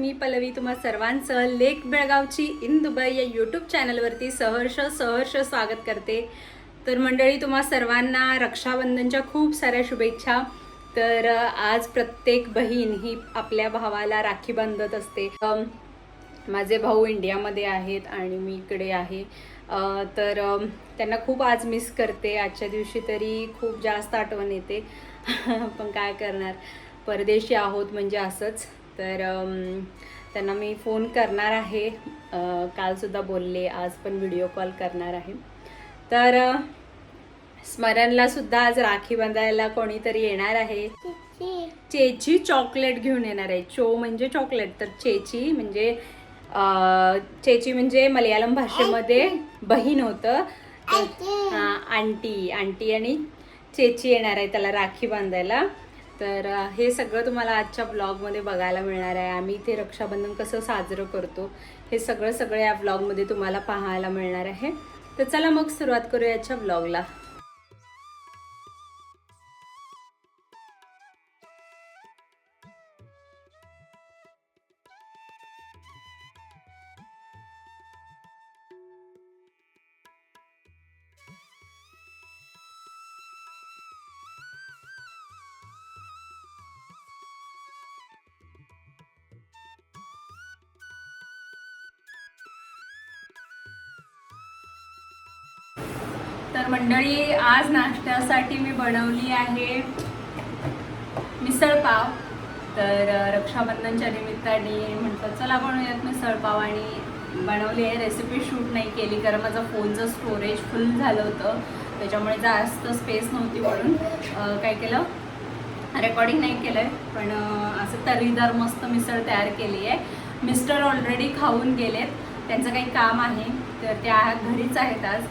मी पल्लवी तुम्हा सर्वांचं लेक बेळगावची इन दुबई या यूट्यूब चॅनलवरती सहर्ष सहर्ष स्वागत करते. तर मंडळी तुम्हा सर्वांना रक्षाबंधनच्या खूप साऱ्या शुभेच्छा. तर आज प्रत्येक बहीण ही आपल्या भावाला राखी बांधत असते. माझे भाऊ इंडियामध्ये आहेत आणि मी इकडे आहे. तर त्यांना खूप आज मिस करते. आजच्या दिवशी तरी खूप जास्त आठवण येते. पण काय करणार? परदेशी आहोत म्हणजे असंच. तर त्यांना मी फोन करणार आहे. कालसुद्धा बोलले आज पण व्हिडिओ कॉल करणार आहे. तर स्मरणला सुद्धा आज राखी बांधायला कोणीतरी येणार आहे. चेची. चॉकलेट घेऊन येणार आहे. चो म्हणजे चॉकलेट तर चेची म्हणजे चेची म्हणजे मलयाळम भाषेमध्ये बहीण होतं. आंटी आंटी आणि चेची येणार आहे त्याला राखी बांधायला. तर हे सगळं तुम्हाला आजच्या ब्लॉगमध्ये बघायला मिळणार आहे. आम्ही इथे रक्षाबंधन कसं साजरं करतो हे सगळं सगळं या ब्लॉगमध्ये तुम्हाला पाहायला मिळणार आहे. तर चला मग सुरुवात करूया आजच्या ब्लॉगला. मंडळी आज नाश्त्यासाठी मी बनवली आहे मिसळपाव तर रक्षाबंधनच्या निमित्ताने म्हटलं चला बनवूयात मिसळपाव आणि बनवली आहे. रेसिपी शूट नाही केली कारण माझं फोनचं स्टोरेज फुल झालं होतं. त्याच्यामुळे जास्त स्पेस नव्हती म्हणून काय केलं? रेकॉर्डिंग नाही केलं आहे पण असं तरीदार मस्त मिसळ तयार केली आहे. मिस्टर ऑलरेडी खाऊन गेलेत. त्यांचं काही काम आहे तर त्या घरीच आहेत आज.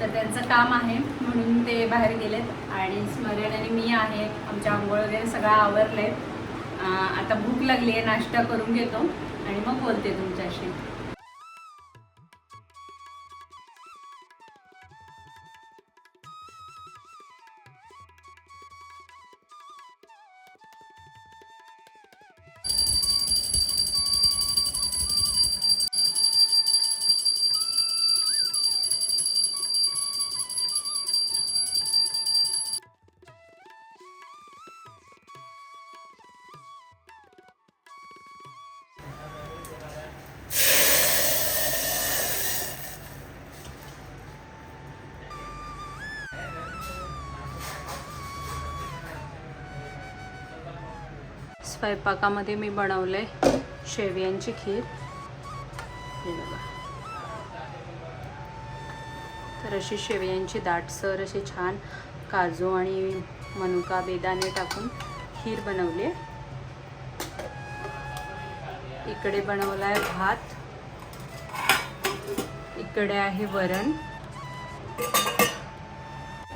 तर त्यांचं काम आहे म्हणून ते बाहेर गेलेत आणि स्मरण आणि मी आहे. आमच्या आंघोळ वगैरे सगळं आवरलं आहे आता भूक लागली आहे नाश्ता करून घेतो आणि मग बोलते तुमच्याशी. स्वयंपाकामध्ये मी बनवले शेवयांची खीर. हे बघा. तर अशी शेवयांची दाटसर अशी छान काजू आणि मनुका बेदाणे टाकून खीर बनवली आहे. इकडे बनवला आहे भात. इकडे आहे वरण.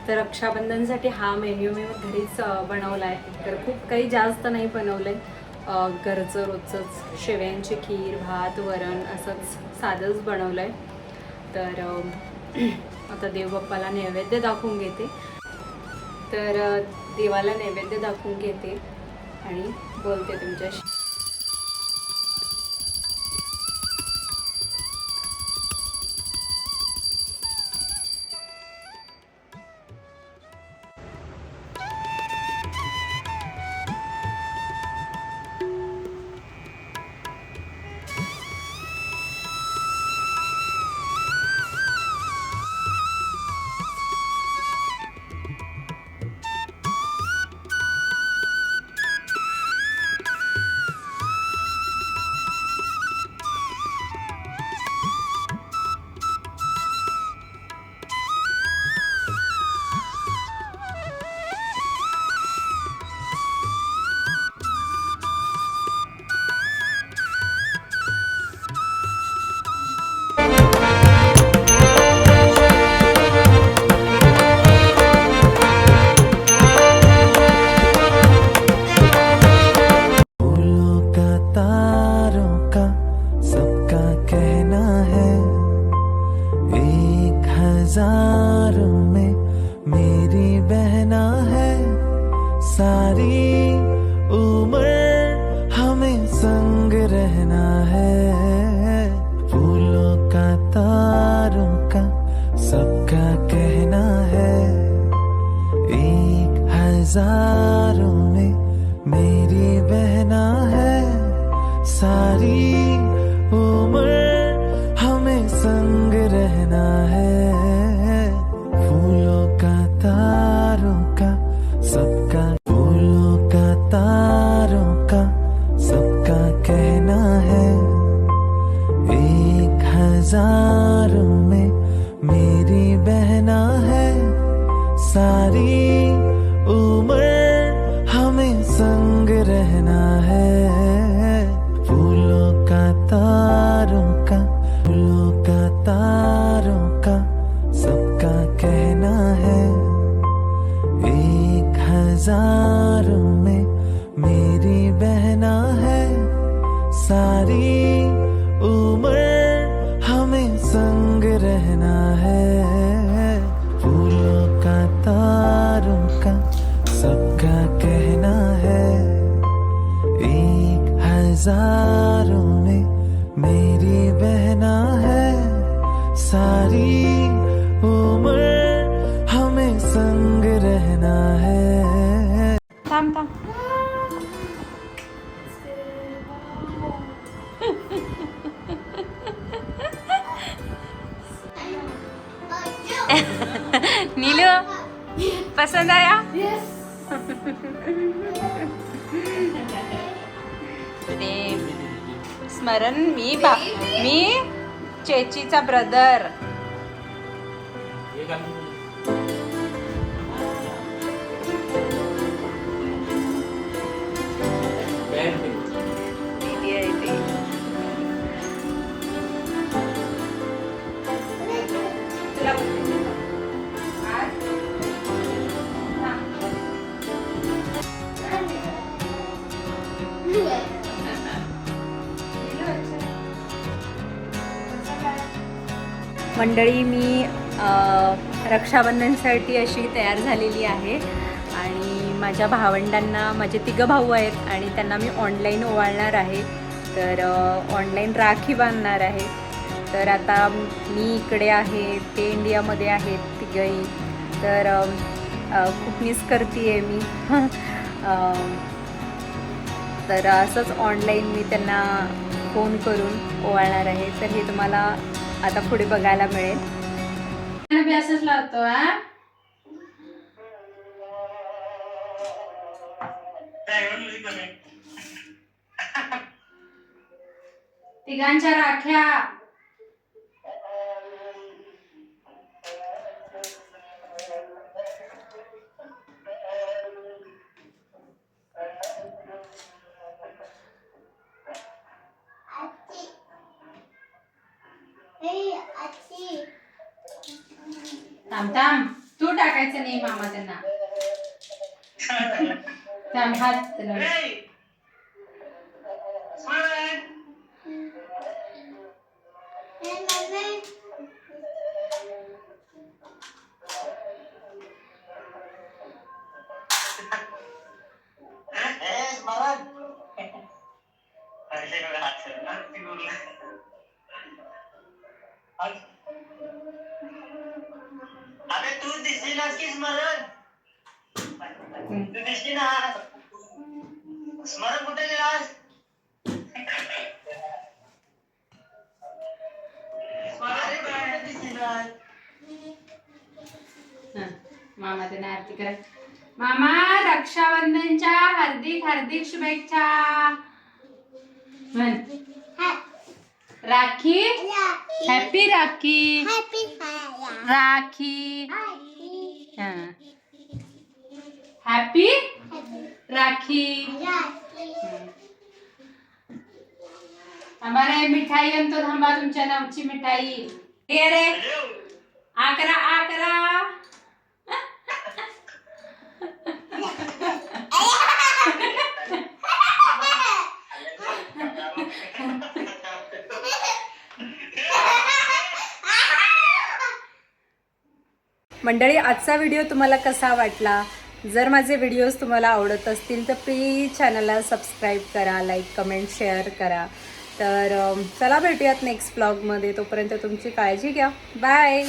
तर रक्षाबंधनसाठी हा मेन्यू मी घरीच बनवला आहे तर खूप काही जास्त नाही बनवलं आहे घरचं रोजचंच शेव्यांची खीर भात वरण असंच साधंच बनवलं आहे तर आता देवबाप्पाला नैवेद्य दाखवून घेते. तर देवाला नैवेद्य दाखवून घेते आणि बोलते तुमच्याशी. सारी उम्र हमें संग रहना है। फूलों का, तारों का सबका कहना है। एक हज़ारों में मेरी बहना है। सारी उम्र हज़ारों में मेरी बहना है। सारी उम्र हमें संग रहना है। फूलों का तारों का सबका कहना है। एक हज़ारों में मेरी बहना है। सारी उम्र नीलू पसंद आया स्मरण मी बा मी चेचीचा ब्रदर मंडळी मी रक्षाबंधनसाठी अशी तयार झालेली आहे आणि माझ्या भावंडांना माझे तिघं भाऊ आहेत आणि त्यांना मी ऑनलाईन ओवाळणार आहे. तर ऑनलाईन राखी बांधणार आहे. तर आता मी इकडे आहे ते इंडियामध्ये आहेत तिघंही. तर खूप मिस करते आहे मी तर असंच ऑनलाईन मी त्यांना फोन करून ओवाळणार आहे. तर हे तुम्हाला आता पुढे बघायला मिळेल. अभ्यासच लावतो हा? तिघांच्या राख्या. थांब थांब. तू टाकायचं नाही मामा त्यांना. थांब हात अरे तू दिसली नास की स्मरण. तू दिसली ना. स्मरण कुठे गेलास मामा त्यांना आरती करा. मामा रक्षाबंधनच्या हार्दिक हार्दिक शुभेच्छा. म्हण. राखी? हैप्पी राखी। राखी। हैप्पी? राखी। हाँ। हमारे मिठाई तो अंतर हमारा तुमच्या नामची मिठाई। ये रे आकरा आकरा। मंडळी आजचा व्हिडिओ तुम्हाला कसा वाटला? जर माझे व्हिडिओज तुम्हाला आवडत असतील तर प्लीज चॅनलला सबस्क्राईब करा लाईक कमेंट शेअर करा. तर चला भेटूयात नेक्स्ट ब्लॉगमध्ये तोपर्यंत तुमची काळजी घ्या. बाय